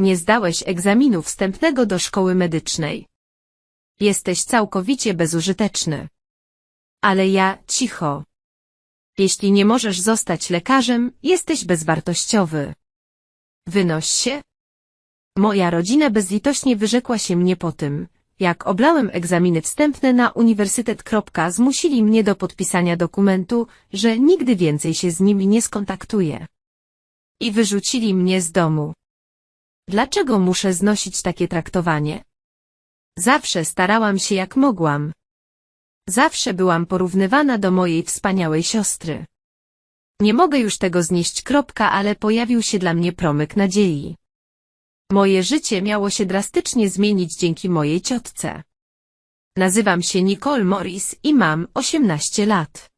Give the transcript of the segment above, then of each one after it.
Nie zdałeś egzaminu wstępnego do szkoły medycznej. Jesteś całkowicie bezużyteczny. Ale ja, cicho. Jeśli nie możesz zostać lekarzem, jesteś bezwartościowy. Wynoś się. Moja rodzina bezlitośnie wyrzekła się mnie po tym, jak oblałem egzaminy wstępne na uniwersytet. Zmusili mnie do podpisania dokumentu, że nigdy więcej się z nimi nie skontaktuję. I wyrzucili mnie z domu. Dlaczego muszę znosić takie traktowanie? Zawsze starałam się jak mogłam. Zawsze byłam porównywana do mojej wspaniałej siostry. Nie mogę już tego znieść. Kropka, ale pojawił się dla mnie promyk nadziei. Moje życie miało się drastycznie zmienić dzięki mojej ciotce. Nazywam się Nicole Morris i mam 18 lat.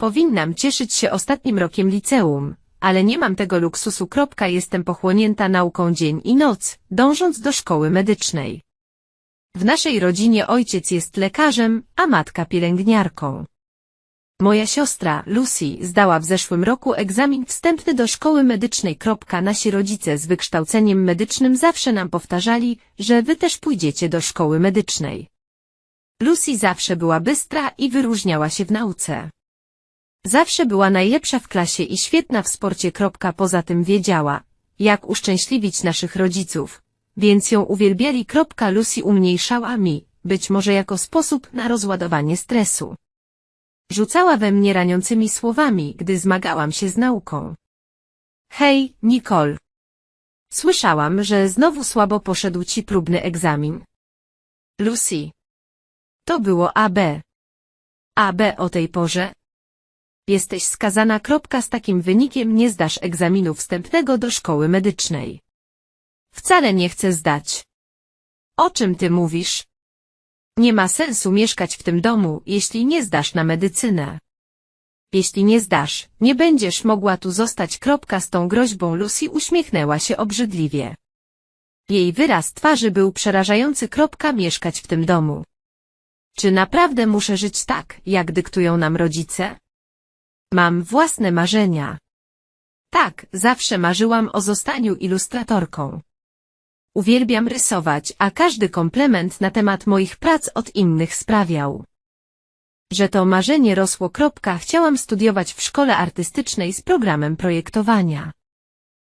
Powinnam cieszyć się ostatnim rokiem liceum, ale nie mam tego luksusu. Jestem pochłonięta nauką dzień i noc, dążąc do szkoły medycznej. W naszej rodzinie ojciec jest lekarzem, a matka pielęgniarką. Moja siostra, Lucy, zdała w zeszłym roku egzamin wstępny do szkoły medycznej. Nasi rodzice z wykształceniem medycznym zawsze nam powtarzali, że wy też pójdziecie do szkoły medycznej. Lucy zawsze była bystra i wyróżniała się w nauce. Zawsze była najlepsza w klasie i świetna w sporcie. Poza tym wiedziała, jak uszczęśliwić naszych rodziców, więc ją uwielbiali. Lucy umniejszała mi, być może jako sposób na rozładowanie stresu. Rzucała we mnie raniącymi słowami, gdy zmagałam się z nauką. Hej, Nicole. Słyszałam, że znowu słabo poszedł ci próbny egzamin. Lucy. To było AB. AB o tej porze? Jesteś skazana. Z takim wynikiem nie zdasz egzaminu wstępnego do szkoły medycznej. Wcale nie chcę zdać. O czym ty mówisz? Nie ma sensu mieszkać w tym domu, jeśli nie zdasz na medycynę. Jeśli nie zdasz, nie będziesz mogła tu zostać. Z tą groźbą Lucy uśmiechnęła się obrzydliwie. Jej wyraz twarzy był przerażający. Mieszkać w tym domu. Czy naprawdę muszę żyć tak, jak dyktują nam rodzice? Mam własne marzenia. Tak, zawsze marzyłam o zostaniu ilustratorką. Uwielbiam rysować, a każdy komplement na temat moich prac od innych sprawiał, że to marzenie rosło. Kropka, chciałam studiować w szkole artystycznej z programem projektowania.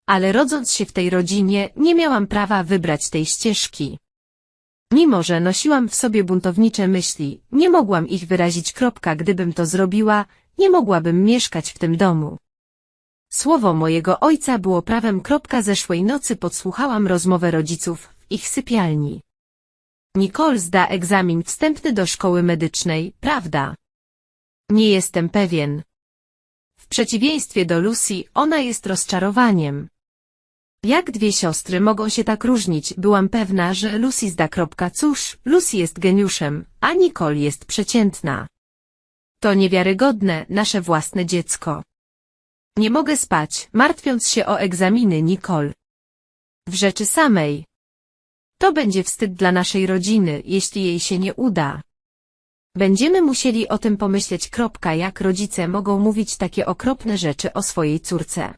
Ale rodząc się w tej rodzinie, nie miałam prawa wybrać tej ścieżki. Mimo, że nosiłam w sobie buntownicze myśli, nie mogłam ich wyrazić. Kropka, gdybym to zrobiła, nie mogłabym mieszkać w tym domu. Słowo mojego ojca było prawem. Zeszłej nocy podsłuchałam rozmowę rodziców w ich sypialni. Nicole zda egzamin wstępny do szkoły medycznej, prawda? Nie jestem pewien. W przeciwieństwie do Lucy, ona jest rozczarowaniem. Jak dwie siostry mogą się tak różnić? Byłam pewna, że Lucy zda. Cóż, Lucy jest geniuszem, a Nicole jest przeciętna. To niewiarygodne, nasze własne dziecko. Nie mogę spać, martwiąc się o egzaminy Nicole. W rzeczy samej. To będzie wstyd dla naszej rodziny, jeśli jej się nie uda. Będziemy musieli o tym pomyśleć. Kropka, jak rodzice mogą mówić takie okropne rzeczy o swojej córce.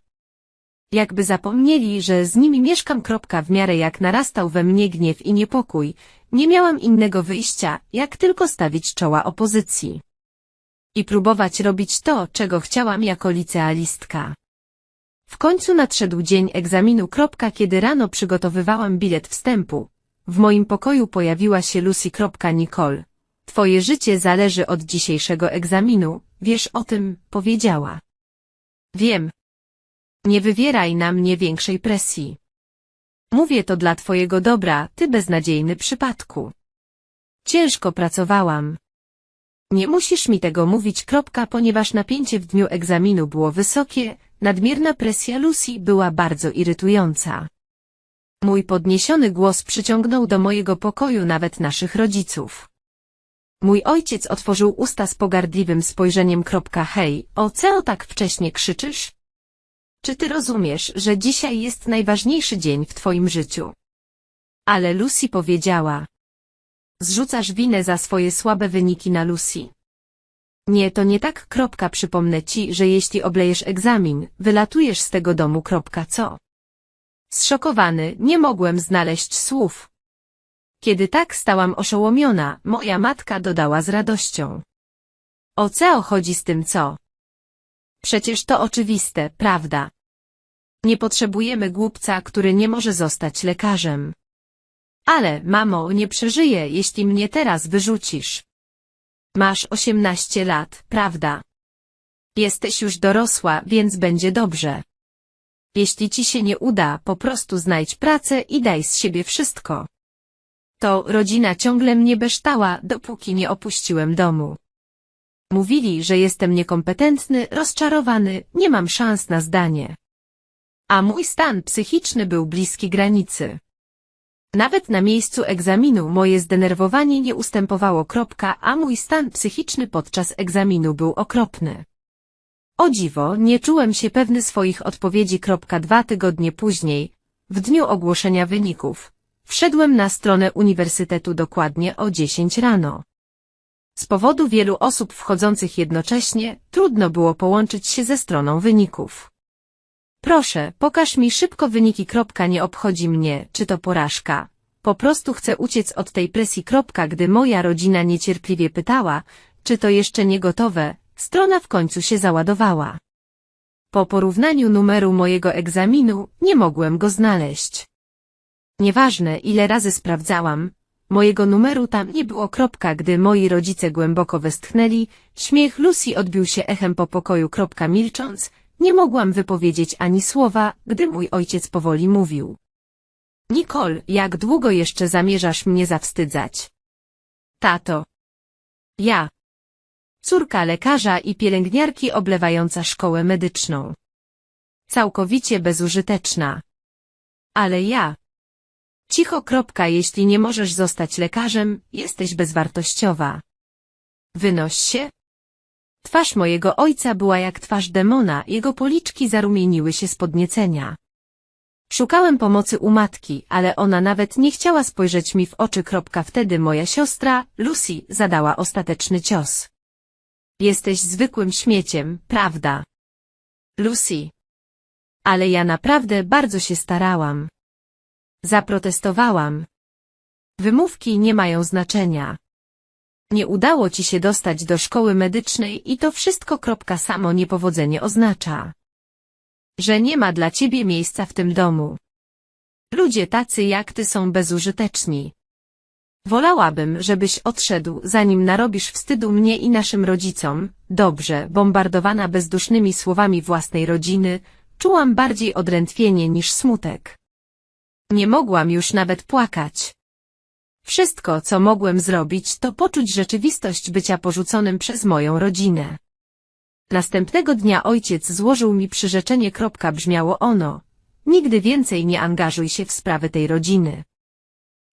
Jakby zapomnieli, że z nimi mieszkam. Kropka, w miarę jak narastał we mnie gniew i niepokój, nie miałam innego wyjścia, jak tylko stawić czoła opozycji i próbować robić to, czego chciałam jako licealistka. W końcu nadszedł dzień egzaminu. Kiedy rano przygotowywałam bilet wstępu, w moim pokoju pojawiła się Lucy. Nicole. Twoje życie zależy od dzisiejszego egzaminu, wiesz o tym, powiedziała. Wiem. Nie wywieraj na mnie większej presji. Mówię to dla twojego dobra, ty beznadziejny przypadku. Ciężko pracowałam, nie musisz mi tego mówić. Kropka, ponieważ napięcie w dniu egzaminu było wysokie, nadmierna presja Lucy była bardzo irytująca. Mój podniesiony głos przyciągnął do mojego pokoju nawet naszych rodziców. Mój ojciec otworzył usta z pogardliwym spojrzeniem. Hej, o co tak wcześnie krzyczysz? Czy ty rozumiesz, że dzisiaj jest najważniejszy dzień w twoim życiu? Ale Lucy powiedziała, Zrzucasz winę za swoje słabe wyniki na Lucy. Nie, to nie tak. Kropka. Przypomnę ci, że jeśli oblejesz egzamin, wylatujesz z tego domu. Kropka. Co? Zszokowany, nie mogłem znaleźć słów. Kiedy tak stałam oszołomiona, moja matka dodała z radością. O co chodzi z tym co? Przecież to oczywiste, prawda? Nie potrzebujemy głupca, który nie może zostać lekarzem. Ale, mamo, nie przeżyję, jeśli mnie teraz wyrzucisz. Masz osiemnaście lat, prawda? Jesteś już dorosła, więc będzie dobrze. Jeśli ci się nie uda, po prostu znajdź pracę i daj z siebie wszystko. To rodzina ciągle mnie beształa, dopóki nie opuściłem domu. Mówili, że jestem niekompetentny, rozczarowany, nie mam szans na zdanie. A mój stan psychiczny był bliski granicy. Nawet na miejscu egzaminu moje zdenerwowanie nie ustępowało kropka, a mój stan psychiczny podczas egzaminu był okropny. O dziwo, nie czułem się pewny swoich odpowiedzi. Kropka dwa tygodnie później, w dniu ogłoszenia wyników, wszedłem na stronę uniwersytetu dokładnie o 10 rano. Z powodu wielu osób wchodzących jednocześnie, trudno było połączyć się ze stroną wyników. Proszę, pokaż mi szybko wyniki. Kropka nie obchodzi mnie, czy to porażka. Po prostu chcę uciec od tej presji. Kropka, gdy moja rodzina niecierpliwie pytała, czy to jeszcze nie gotowe, strona w końcu się załadowała. Po porównaniu numeru mojego egzaminu, nie mogłem go znaleźć. Nieważne, ile razy sprawdzałam, mojego numeru tam nie było. Kropka, gdy moi rodzice głęboko westchnęli, śmiech Lucy odbił się echem po pokoju. Kropka, milcząc, nie mogłam wypowiedzieć ani słowa, gdy mój ojciec powoli mówił. Nicole, jak długo jeszcze zamierzasz mnie zawstydzać? Tato. Ja. Córka lekarza i pielęgniarki oblewająca szkołę medyczną. Całkowicie bezużyteczna. Ale ja. Cicho kropka, jeśli nie możesz zostać lekarzem, jesteś bezwartościowa. Wynoś się. Twarz mojego ojca była jak twarz demona, jego policzki zarumieniły się z podniecenia. Szukałem pomocy u matki, ale ona nawet nie chciała spojrzeć mi w oczy. Wtedy moja siostra, Lucy, zadała ostateczny cios. Jesteś zwykłym śmieciem, prawda? Lucy. Ale ja naprawdę bardzo się starałam. Zaprotestowałam. Wymówki nie mają znaczenia. Nie udało ci się dostać do szkoły medycznej i to wszystko kropka samo niepowodzenie oznacza. Że nie ma dla ciebie miejsca w tym domu. Ludzie tacy jak ty są bezużyteczni. Wolałabym, żebyś odszedł, zanim narobisz wstydu mnie i naszym rodzicom. Dobrze, bombardowana bezdusznymi słowami własnej rodziny, czułam bardziej odrętwienie niż smutek. Nie mogłam już nawet płakać. Wszystko, co mogłem zrobić, to poczuć rzeczywistość bycia porzuconym przez moją rodzinę. Następnego dnia ojciec złożył mi przyrzeczenie. Brzmiało ono. Nigdy więcej nie angażuj się w sprawy tej rodziny.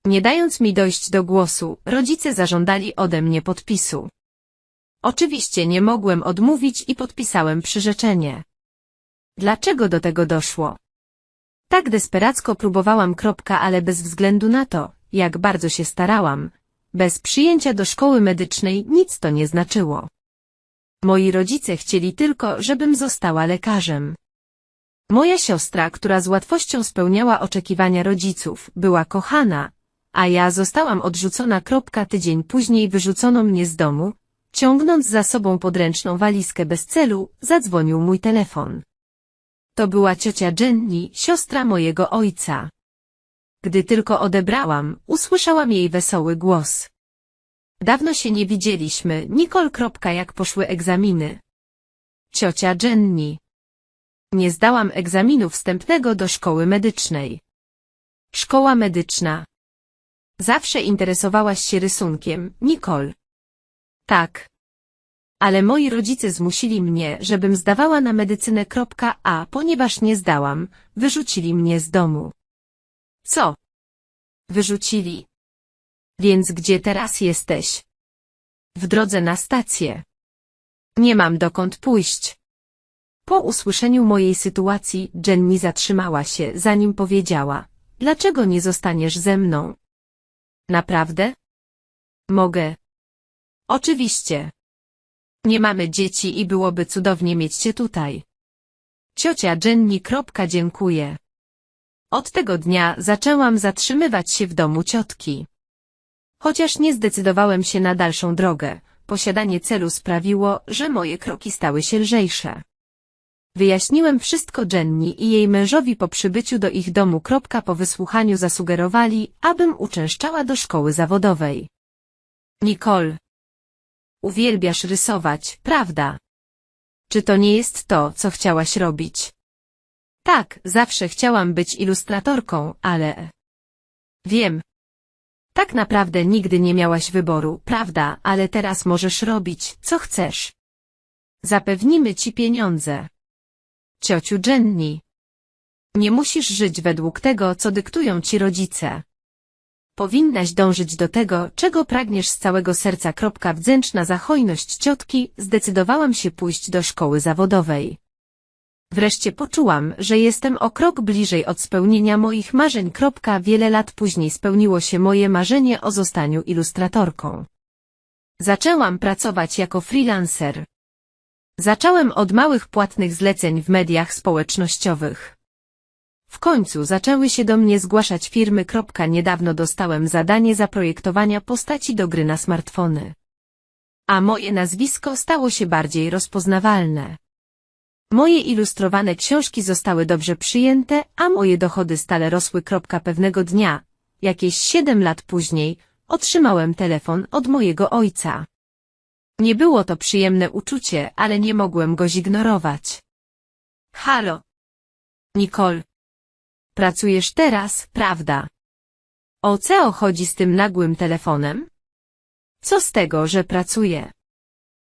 Nie dając mi dojść do głosu, rodzice zażądali ode mnie podpisu. Oczywiście nie mogłem odmówić i podpisałem przyrzeczenie. Dlaczego do tego doszło? Tak desperacko próbowałam ale bez względu na to, jak bardzo się starałam, bez przyjęcia do szkoły medycznej nic to nie znaczyło. Moi rodzice chcieli tylko, żebym została lekarzem. Moja siostra, która z łatwością spełniała oczekiwania rodziców, była kochana, a ja zostałam odrzucona. Kropka tydzień później wyrzucono mnie z domu, ciągnąc za sobą podręczną walizkę bez celu, zadzwonił mój telefon. To była ciocia Jenny, siostra mojego ojca. Gdy tylko odebrałam, usłyszałam jej wesoły głos. Dawno się nie widzieliśmy, Nicole. Jak poszły egzaminy. Ciocia Jenny. Nie zdałam egzaminu wstępnego do szkoły medycznej. Szkoła medyczna. Zawsze interesowałaś się rysunkiem, Nicole. Tak. Ale moi rodzice zmusili mnie, żebym zdawała na medycynę. A ponieważ nie zdałam, wyrzucili mnie z domu. Co? Wyrzucili. Więc gdzie teraz jesteś? W drodze na stację. Nie mam dokąd pójść. Po usłyszeniu mojej sytuacji Jenny zatrzymała się, zanim powiedziała, dlaczego nie zostaniesz ze mną? Naprawdę? Mogę. Oczywiście. Nie mamy dzieci i byłoby cudownie mieć cię tutaj. Ciocia Jenny. Dziękuję. Od tego dnia zaczęłam zatrzymywać się w domu ciotki. Chociaż nie zdecydowałem się na dalszą drogę, posiadanie celu sprawiło, że moje kroki stały się lżejsze. Wyjaśniłem wszystko Jenny i jej mężowi po przybyciu do ich domu. Po wysłuchaniu zasugerowali, abym uczęszczała do szkoły zawodowej. Nicole. Uwielbiasz rysować, prawda? Czy to nie jest to, co chciałaś robić? Tak, zawsze chciałam być ilustratorką, ale... Wiem. Tak naprawdę nigdy nie miałaś wyboru, prawda, ale teraz możesz robić, co chcesz. Zapewnimy ci pieniądze. Ciociu Jenny. Nie musisz żyć według tego, co dyktują ci rodzice. Powinnaś dążyć do tego, czego pragniesz z całego serca. Wdzięczna za hojność ciotki, zdecydowałam się pójść do szkoły zawodowej. Wreszcie poczułam, że jestem o krok bliżej od spełnienia moich marzeń. Wiele lat później spełniło się moje marzenie o zostaniu ilustratorką. Zaczęłam pracować jako freelancer. Zacząłem od małych płatnych zleceń w mediach społecznościowych. W końcu zaczęły się do mnie zgłaszać firmy. Niedawno dostałem zadanie zaprojektowania postaci do gry na smartfony. A moje nazwisko stało się bardziej rozpoznawalne. Moje ilustrowane książki zostały dobrze przyjęte, a moje dochody stale rosły. Pewnego dnia, jakieś siedem lat później, otrzymałem telefon od mojego ojca. Nie było to przyjemne uczucie, ale nie mogłem go zignorować. Halo. Nicole. Pracujesz teraz, prawda? O co chodzi z tym nagłym telefonem? Co z tego, że pracuję?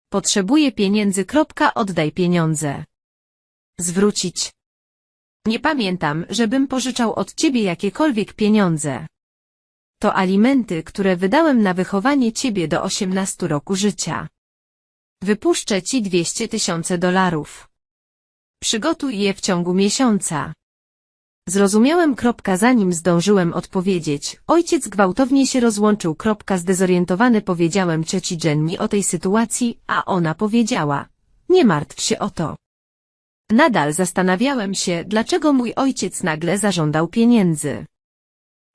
Potrzebuję pieniędzy. Oddaj pieniądze. Zwrócić. Nie pamiętam, żebym pożyczał od ciebie jakiekolwiek pieniądze. To alimenty, które wydałem na wychowanie ciebie do 18 roku życia. Wypuszczę ci 200 tysięcy dolarów. Przygotuj je w ciągu miesiąca. Zrozumiałem kropka zanim zdążyłem odpowiedzieć. Ojciec gwałtownie się rozłączył kropka zdezorientowany powiedziałem cioci Jenny o tej sytuacji, a ona powiedziała. Nie martw się o to. Nadal zastanawiałem się, dlaczego mój ojciec nagle zażądał pieniędzy.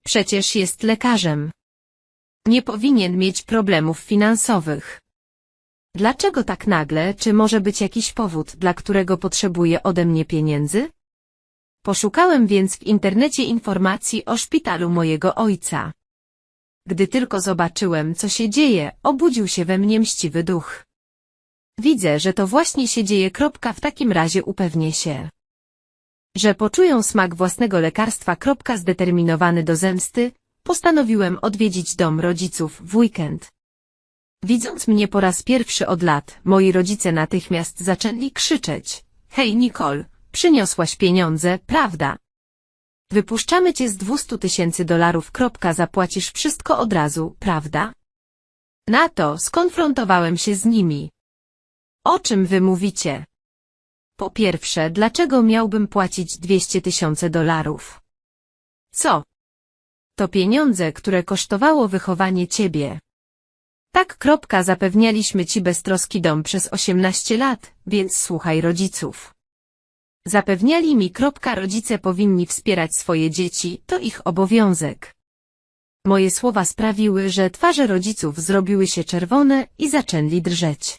Przecież jest lekarzem. Nie powinien mieć problemów finansowych. Dlaczego tak nagle, czy może być jakiś powód, dla którego potrzebuje ode mnie pieniędzy? Poszukałem więc w internecie informacji o szpitalu mojego ojca. Gdy tylko zobaczyłem, co się dzieje, obudził się we mnie mściwy duch. Widzę, że to właśnie się dzieje. W takim razie upewnię się, że poczują smak własnego lekarstwa. Zdeterminowany do zemsty, postanowiłem odwiedzić dom rodziców w weekend. Widząc mnie po raz pierwszy od lat, moi rodzice natychmiast zaczęli krzyczeć. Hej Nicole, przyniosłaś pieniądze, prawda? Wypuszczamy cię z 200 tysięcy dolarów. Zapłacisz wszystko od razu, prawda? Na to skonfrontowałem się z nimi. O czym wy mówicie? Po pierwsze, dlaczego miałbym płacić 200 tysięcy dolarów? Co? To pieniądze, które kosztowało wychowanie ciebie. Tak kropka zapewnialiśmy ci beztroski dom przez 18 lat, więc słuchaj rodziców. Zapewniali mi kropka rodzice powinni wspierać swoje dzieci, to ich obowiązek. Moje słowa sprawiły, że twarze rodziców zrobiły się czerwone i zaczęli drżeć.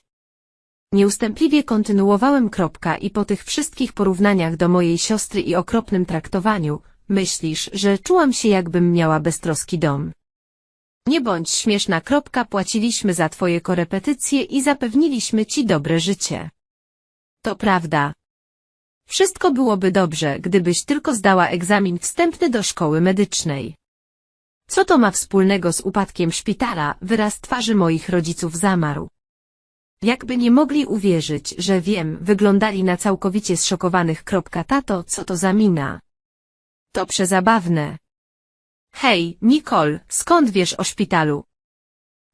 Nieustępliwie kontynuowałem kropka i po tych wszystkich porównaniach do mojej siostry i okropnym traktowaniu, myślisz, że czułam się jakbym miała beztroski dom. Nie bądź śmieszna kropka płaciliśmy za twoje korepetycje i zapewniliśmy ci dobre życie. To prawda. Wszystko byłoby dobrze, gdybyś tylko zdała egzamin wstępny do szkoły medycznej. Co to ma wspólnego z upadkiem szpitala, wyraz twarzy moich rodziców zamarł. Jakby nie mogli uwierzyć, że wiem, wyglądali na całkowicie zszokowanych. Tato, co to za mina? To przezabawne. Hej, Nicole, skąd wiesz o szpitalu?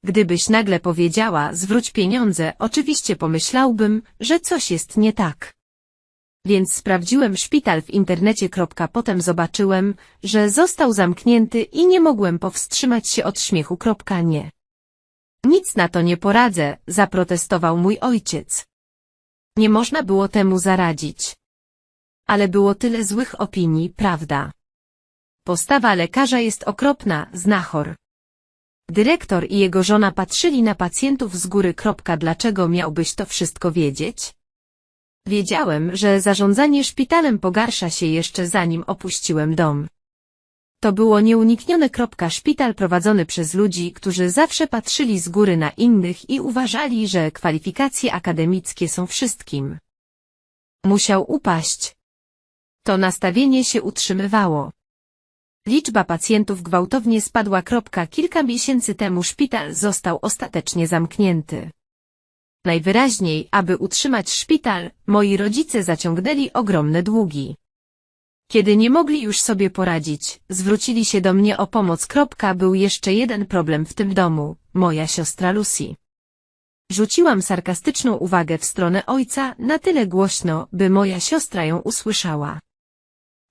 Gdybyś nagle powiedziała, zwróć pieniądze, oczywiście pomyślałbym, że coś jest nie tak. Więc sprawdziłem szpital w internecie. Potem zobaczyłem, że został zamknięty i nie mogłem powstrzymać się od śmiechu. Nie. Nic na to nie poradzę, zaprotestował mój ojciec. Nie można było temu zaradzić. Ale było tyle złych opinii, prawda? Postawa lekarza jest okropna, znachor. Dyrektor i jego żona patrzyli na pacjentów z góry. Dlaczego miałbyś to wszystko wiedzieć? Wiedziałem, że zarządzanie szpitalem pogarsza się jeszcze zanim opuściłem dom. To było nieuniknione. Szpital prowadzony przez ludzi, którzy zawsze patrzyli z góry na innych i uważali, że kwalifikacje akademickie są wszystkim. Musiał upaść. To nastawienie się utrzymywało. Liczba pacjentów gwałtownie spadła. Kilka miesięcy temu szpital został ostatecznie zamknięty. Najwyraźniej, aby utrzymać szpital, moi rodzice zaciągnęli ogromne długi. Kiedy nie mogli już sobie poradzić, zwrócili się do mnie o pomoc. Był jeszcze jeden problem w tym domu, moja siostra Lucy. Rzuciłam sarkastyczną uwagę w stronę ojca na tyle głośno, by moja siostra ją usłyszała.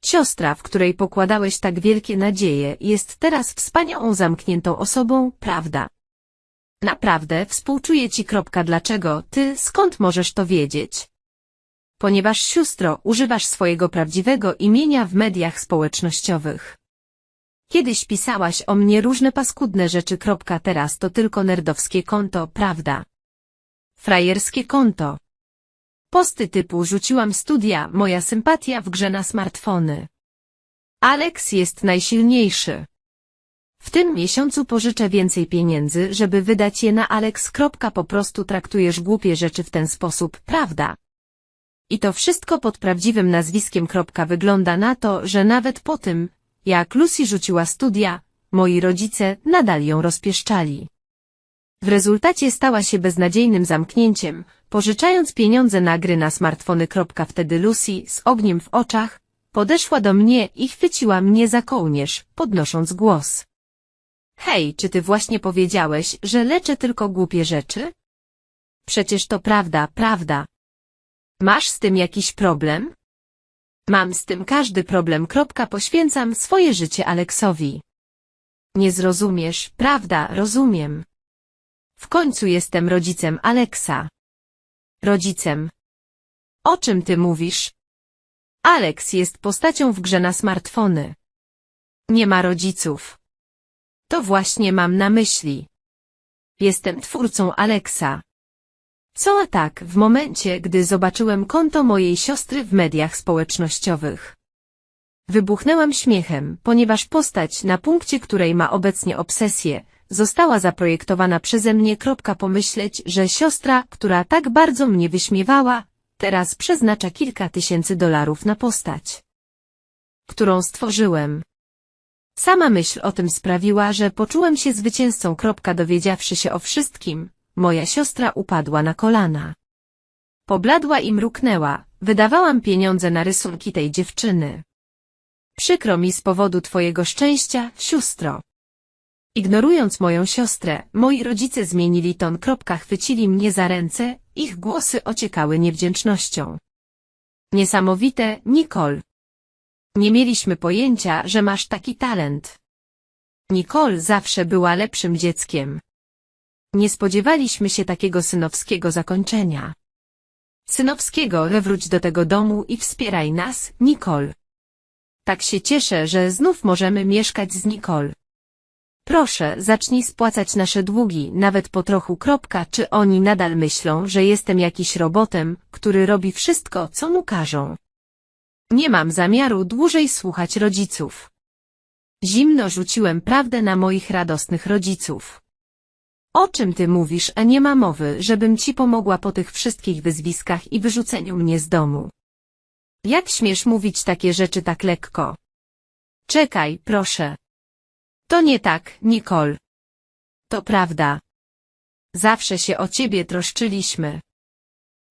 Siostra, w której pokładałeś tak wielkie nadzieje, jest teraz wspaniałą zamkniętą osobą, prawda? Naprawdę, współczuję ci. Dlaczego ty, skąd możesz to wiedzieć? Ponieważ siostro, używasz swojego prawdziwego imienia w mediach społecznościowych. Kiedyś pisałaś o mnie różne paskudne rzeczy. Teraz to tylko nerdowskie konto, prawda? Frajerskie konto. Posty typu rzuciłam studia, moja sympatia w grze na smartfony. Alex jest najsilniejszy. W tym miesiącu pożyczę więcej pieniędzy, żeby wydać je na Alex. Po prostu traktujesz głupie rzeczy w ten sposób, prawda? I to wszystko pod prawdziwym nazwiskiem. Wygląda na to, że nawet po tym, jak Lucy rzuciła studia, moi rodzice nadal ją rozpieszczali. W rezultacie stała się beznadziejnym zamknięciem, pożyczając pieniądze na gry na smartfony. Wtedy Lucy, z ogniem w oczach, podeszła do mnie i chwyciła mnie za kołnierz, podnosząc głos. Hej, czy ty właśnie powiedziałeś, że leczę tylko głupie rzeczy? Przecież to prawda, prawda. Masz z tym jakiś problem? Mam z tym każdy problem. Kropka, poświęcam swoje życie Aleksowi. Nie zrozumiesz, prawda, rozumiem. W końcu jestem rodzicem Aleksa. Rodzicem. O czym ty mówisz? Alex jest postacią w grze na smartfony. Nie ma rodziców. To właśnie mam na myśli. Jestem twórcą Alexa. Co a tak, w momencie, gdy zobaczyłem konto mojej siostry w mediach społecznościowych. Wybuchnęłam śmiechem, ponieważ postać, na punkcie której ma obecnie obsesję, została zaprojektowana przeze mnie. Pomyśleć, że siostra, która tak bardzo mnie wyśmiewała, teraz przeznacza kilka tysięcy dolarów na postać, którą stworzyłem. Sama myśl o tym sprawiła, że poczułem się zwycięzcą. Dowiedziawszy się o wszystkim, moja siostra upadła na kolana. Pobladła i mruknęła, wydawałam pieniądze na rysunki tej dziewczyny. Przykro mi z powodu twojego szczęścia, siostro. Ignorując moją siostrę, moi rodzice zmienili ton. Chwycili mnie za ręce, ich głosy ociekały niewdzięcznością. Niesamowite, Nicole. Nie mieliśmy pojęcia, że masz taki talent. Nicole zawsze była lepszym dzieckiem. Nie spodziewaliśmy się takiego synowskiego zakończenia. Synowskiego, wróć do tego domu i wspieraj nas, Nicole. Tak się cieszę, że znów możemy mieszkać z Nicole. Proszę, zacznij spłacać nasze długi, nawet po trochu. Kropka, czy oni nadal myślą, że jestem jakiś robotem, który robi wszystko, co mu każą. Nie mam zamiaru dłużej słuchać rodziców. Zimno rzuciłem prawdę na moich radosnych rodziców. O czym ty mówisz, a nie ma mowy, żebym ci pomogła po tych wszystkich wyzwiskach i wyrzuceniu mnie z domu. Jak śmiesz mówić takie rzeczy tak lekko? Czekaj, proszę. To nie tak, Nicole. To prawda. Zawsze się o ciebie troszczyliśmy.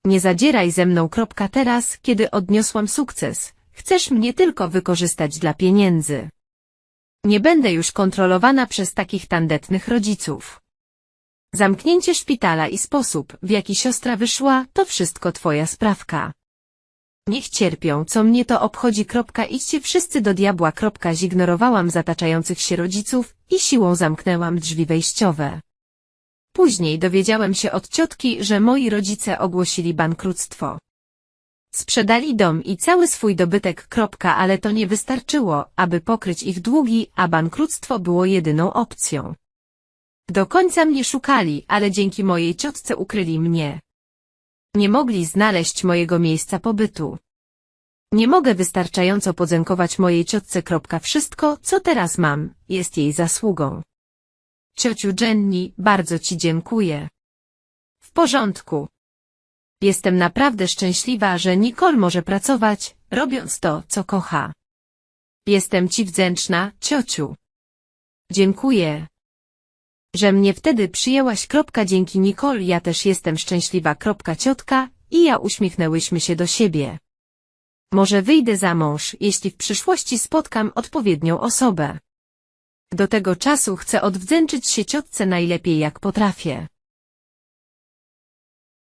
Nie zadzieraj ze mną. Kropka teraz, kiedy odniosłam sukces. Chcesz mnie tylko wykorzystać dla pieniędzy. Nie będę już kontrolowana przez takich tandetnych rodziców. Zamknięcie szpitala i sposób, w jaki siostra wyszła, to wszystko twoja sprawka. Niech cierpią, co mnie to obchodzi. Idźcie wszyscy do diabła. Zignorowałam zataczających się rodziców i siłą zamknęłam drzwi wejściowe. Później dowiedziałem się od ciotki, że moi rodzice ogłosili bankructwo. Sprzedali dom i cały swój dobytek. Ale to nie wystarczyło, aby pokryć ich długi, a bankructwo było jedyną opcją. Do końca mnie szukali, ale dzięki mojej ciotce ukryli mnie. Nie mogli znaleźć mojego miejsca pobytu. Nie mogę wystarczająco podziękować mojej ciotce. Wszystko, co teraz mam, jest jej zasługą. Ciociu Jenny, bardzo ci dziękuję. W porządku. Jestem naprawdę szczęśliwa, że Nicole może pracować, robiąc to, co kocha. Jestem ci wdzięczna, ciociu. Dziękuję. Że mnie wtedy przyjęłaś. Kropka, dzięki Nicole ja też jestem szczęśliwa. Kropka, ciotka i ja uśmiechnęłyśmy się do siebie. Może wyjdę za mąż, jeśli w przyszłości spotkam odpowiednią osobę. Do tego czasu chcę odwdzięczyć się ciotce najlepiej jak potrafię.